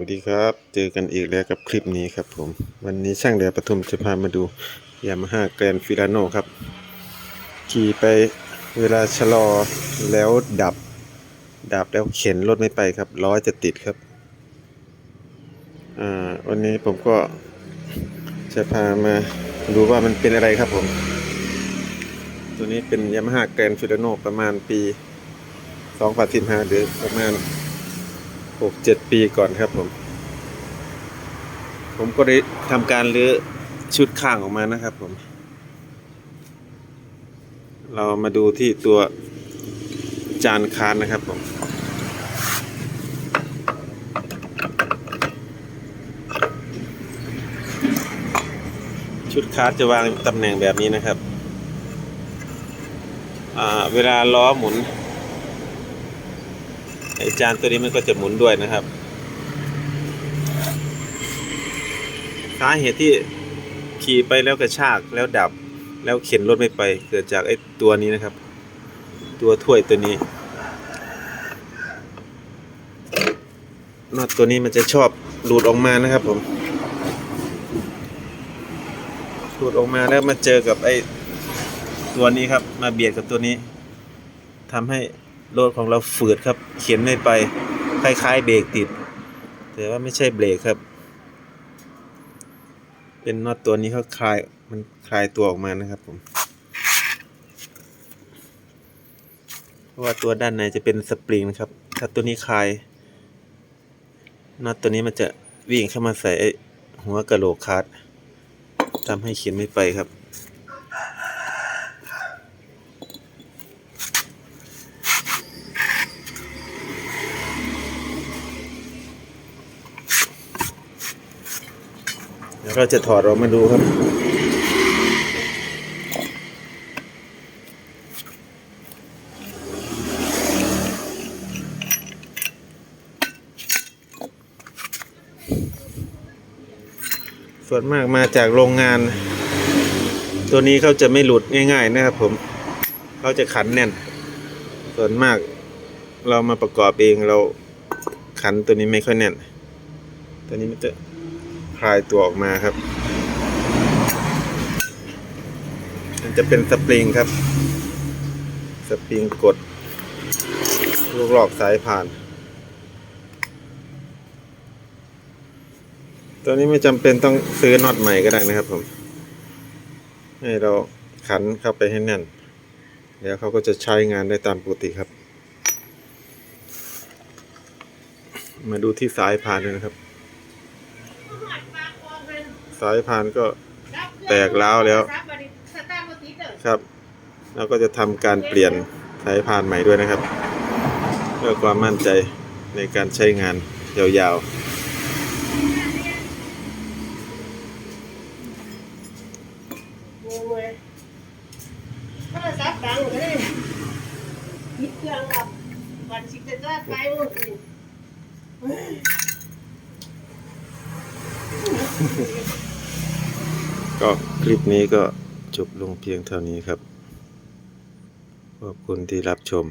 วัสดีครับ เจอกันอีกแล้วกับคลิปนี้ครับผม วันนี้ช่างแดดปทุมจะพามาดูยามาฮ่าแกรนฟิลาโนครับ ขี่ไปเวลาชะลอแล้วดับ ดับแล้วเข็นรถไม่ไปครับล้อจะติดครับอ่าวันนี้ผมก็จะพามาดูว่ามันเป็นอะไรครับผม ตัวนี้เป็นยามาฮ่าแกรนฟิลาโนประมาณปี 2015หรือประมาณ หกเจ็ดปีก่อนครับผม ผมก็ได้ทำการรื้อชุดข้างออกมานะครับผม เรามาดูที่ตัวจานคานนะครับผมชุดคาร์ดจะวางตำแหน่งแบบนี้นะครับ เวลาล้อหมุน ไอจานตัวนี้มันก็จะหมุนด้วยนะครับ สาเหตุที่ขี่ไปแล้วกระชากแล้วดับ แล้วเข็นรถไม่ไป เกิดจากไอตัวนี้นะครับ ตัวถ้วยตัวนี้น็อตตัวนี้มันจะชอบหลุดออกมานะครับผมหลุดออกมาแล้วมาเจอกับไอตัวนี้ครับ มาเบียดกับตัวนี้ทำให้ รถของเราฝืดครับเขียนไม่ไปคล้ายๆเบรกติด แต่ว่าไม่ใช่เบรกครับ เป็นน็อตตัวนี้เขาคลายมันคลายตัวออกมานะครับผมเพราะว่าตัวด้านในจะเป็นสปริงนะครับ ถ้าตัวนี้คลายน็อตตัวนี้มันจะวิ่งเข้ามาใส่หัวกระโหลกคาร์ดทำให้เขียนไม่ไปครับ ดี๋ยวเราจะถอดออกมาดูครับ ส่วนมากมาจากโรงงาน ตัวนี้เขาจะไม่หลุดง่าย ๆ นะครับผมเขาจะขันแน่น ส่วนมากเรามาประกอบเองเราขันตัวนี้ไม่ค่อยแน่น ตัวนี้มันจะ คลายตัวออกมาครับ มันจะเป็นสปริงครับ สปริงกด ลูกหลอกสายผ่าน ตัวนี้ไม่จำเป็นต้องซื้อน็อตใหม่ก็ได้นะครับผม ให้เราขันเข้าไปให้แน่น แล้วเขาก็จะใช้งานได้ตามปกติครับ มาดูที่สายผ่านด้วยนะครับ สายพานก็แตกร้าวแล้วครับแล้วก็จะทำการเปลี่ยนสายพานใหม่ด้วยนะครับ เพื่อความมั่นใจในการใช้งานยาวๆ ก็คลิปนี้ก็จบลงเพียงเท่านี้ครับ ขอบคุณที่รับชม